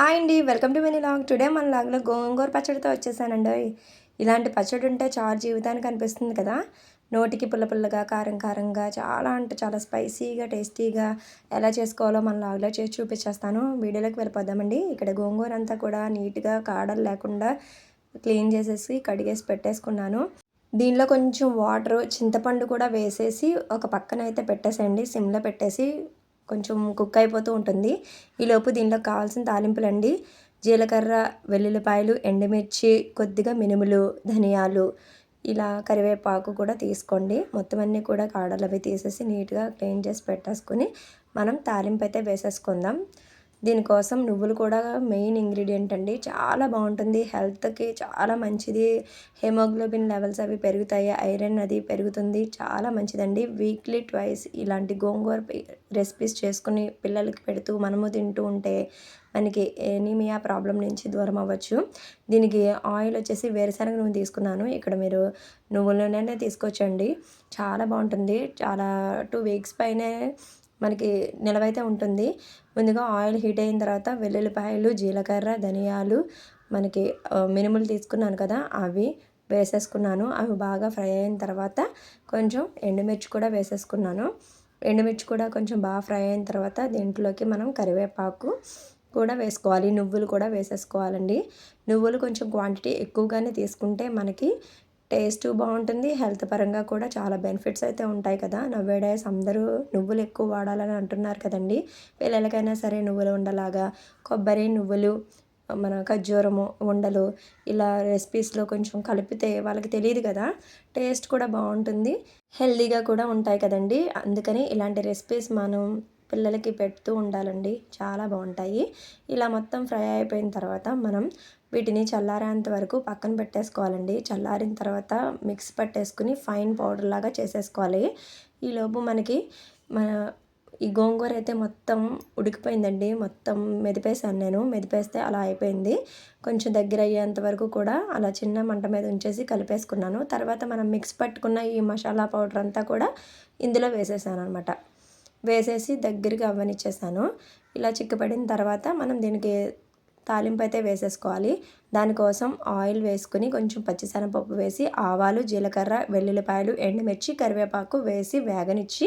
Hi అండి welcome to mini log today మన లాగ్లో గోంగూర పచ్చడితో వచ్చేసానండి. ఇలాంటి పచ్చడి ఉంటే చాలా జీవితానికి అనిపిస్తుంది కదా. నోటికి పుల్ల పుల్లగా కారం కారంగా చాలా అంటే చాలా స్పైసీగా టేస్టీగా ఎలా చేసుకోవాలో మన లాగ్లో చేసి చూపించేస్తాను. వీడియోలోకి వెళ్ళిపోదామండి. ఇక్కడ గోంగూర అంతా కూడా నీట్గా కాడలు లేకుండా క్లీన్ చేసేసి కడిగేసి పెట్టేసుకున్నాను. దీనిలో కొంచెం వాటర్ చింతపండు కూడా వేసేసి ఒక పక్కన అయితే పెట్టేసేయండి. సిమ్లో పెట్టేసి కొంచెం కుక్ అయిపోతూ ఉంటుంది. ఈలోపు దీనిలో కావాల్సిన తాలింపులండి. జీలకర్ర వెల్లుల్లిపాయలు ఎండుమిర్చి కొద్దిగా మినుములు ధనియాలు ఇలా కరివేపాకు కూడా తీసుకోండి. మొత్తం అన్నీ కూడా కాడలు అవి తీసేసి నీట్గా క్లీన్ చేసి పెట్టేసుకొని మనం తాలింపు అయితే వేసేసుకుందాం. దీనికోసం నువ్వులు కూడా మెయిన్ ఇంగ్రీడియంట్ అండి. చాలా బాగుంటుంది. హెల్త్కి చాలా మంచిది. హెమోగ్లోబిన్ లెవెల్స్ అవి పెరుగుతాయి. ఐరన్ అది పెరుగుతుంది. చాలా మంచిదండి. వీక్లీ ట్వైస్ ఇలాంటి గోంగూర రెసిపీస్ చేసుకుని పిల్లలకి పెడుతూ మనము తింటూ ఉంటే మనకి ఎనీమియా ప్రాబ్లం నుంచి దూరం అవ్వచ్చు. దీనికి ఆయిల్ వచ్చేసి వేరుశనగ నూనె తీసుకున్నాను. ఇక్కడ మీరు నువ్వుల నూనెనే తీసుకొచ్చండి. చాలా బాగుంటుంది. చాలా టూ వీక్స్ పైనే మనకి నిలవైతే ఉంటుంది. ముందుగా ఆయిల్ హీట్ అయిన తర్వాత వెల్లుల్లిపాయలు జీలకర్ర ధనియాలు మనకి మినుములు తీసుకున్నాను కదా అవి వేసేసుకున్నాను. అవి బాగా ఫ్రై అయిన తర్వాత కొంచెం ఎండుమిర్చి కూడా వేసేసుకున్నాను. ఎండుమిర్చి కూడా కొంచెం బాగా ఫ్రై అయిన తర్వాత దీంట్లోకి మనం కరివేపాకు కూడా వేసుకోవాలి. నువ్వులు కూడా వేసేసుకోవాలండి. నువ్వులు కొంచెం క్వాంటిటీ ఎక్కువగానే తీసుకుంటే మనకి టేస్ట్ బాగుంటుంది. హెల్త్ పరంగా కూడా చాలా బెనిఫిట్స్ అయితే ఉంటాయి కదా. నవ్వేడేస్ అందరూ నువ్వులు ఎక్కువ వాడాలని అంటున్నారు కదండి. పిల్లలకైనా సరే నువ్వులు ఉండలాగా కొబ్బరి నువ్వులు మన ఖర్జూరము ఉండలు ఇలా రెసిపీస్లో కొంచెం కలిపితే వాళ్ళకి తెలియదు కదా. టేస్ట్ కూడా బాగుంటుంది. హెల్దీగా కూడా ఉంటాయి కదండి. అందుకని ఇలాంటి రెసిపీస్ మనం పిల్లలకి పెడుతూ ఉండాలండి. చాలా బాగుంటాయి. ఇలా మొత్తం ఫ్రై అయిపోయిన తర్వాత మనం వీటిని చల్లారేంత వరకు పక్కన పెట్టేసుకోవాలండి. చల్లారిన తర్వాత మిక్స్ పట్టేసుకుని ఫైన్ పౌడర్ లాగా చేసేసుకోవాలి. ఈలోపు మనకి మన ఈ గోంగూర అయితే మొత్తం ఉడికిపోయిందండి. మొత్తం మెదిపేసాను నేను. మెదిపేస్తే అలా అయిపోయింది. కొంచెం దగ్గర అయ్యేంత వరకు కూడా అలా చిన్న మంట మీద ఉంచేసి కలిపేసుకున్నాను. తర్వాత మనం మిక్స్ పట్టుకున్న ఈ మసాలా పౌడర్ అంతా కూడా ఇందులో వేసేసాను అనమాట వేసేసి దగ్గరికి అవ్వనిచ్చేసాను. ఇలా చిక్కపడిన తర్వాత మనం దీనికి తాలింపు అయితే వేసేసుకోవాలి. దానికోసం ఆయిల్ వేసుకుని కొంచెం పచ్చిశనగపప్పు వేసి ఆవాలు జీలకర్ర వెల్లుల్లిపాయలు ఎండుమిర్చి కరివేపాకు వేసి వేగనిచ్చి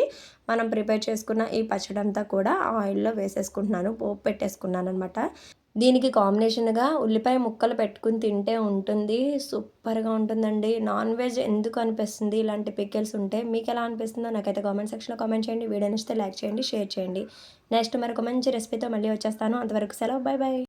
మనం ప్రిపేర్ చేసుకున్న ఈ పచ్చడంతా కూడా ఆయిల్లో వేసేసుకుంటున్నాను. పోపు పెట్టేసుకున్నాను అనమాట దీనికి కాంబినేషన్గా ఉల్లిపాయ ముక్కలు పెట్టుకుని తింటే ఉంటుంది. సూపర్గా ఉంటుందండి. నాన్ వెజ్ ఎందుకు అనిపిస్తుంది? ఇలాంటి పికిల్స్ ఉంటే మీకు ఎలా అనిపిస్తుందో నాకైతే కామెంట్ సెక్షన్లో కామెంట్ చేయండి. వీడియో నచ్చితే లైక్ చేయండి షేర్ చేయండి. నెక్స్ట్ మరొక మంచి రెసిపీతో మళ్ళీ వచ్చేస్తాను. అంతవరకు సెలవు. Bye bye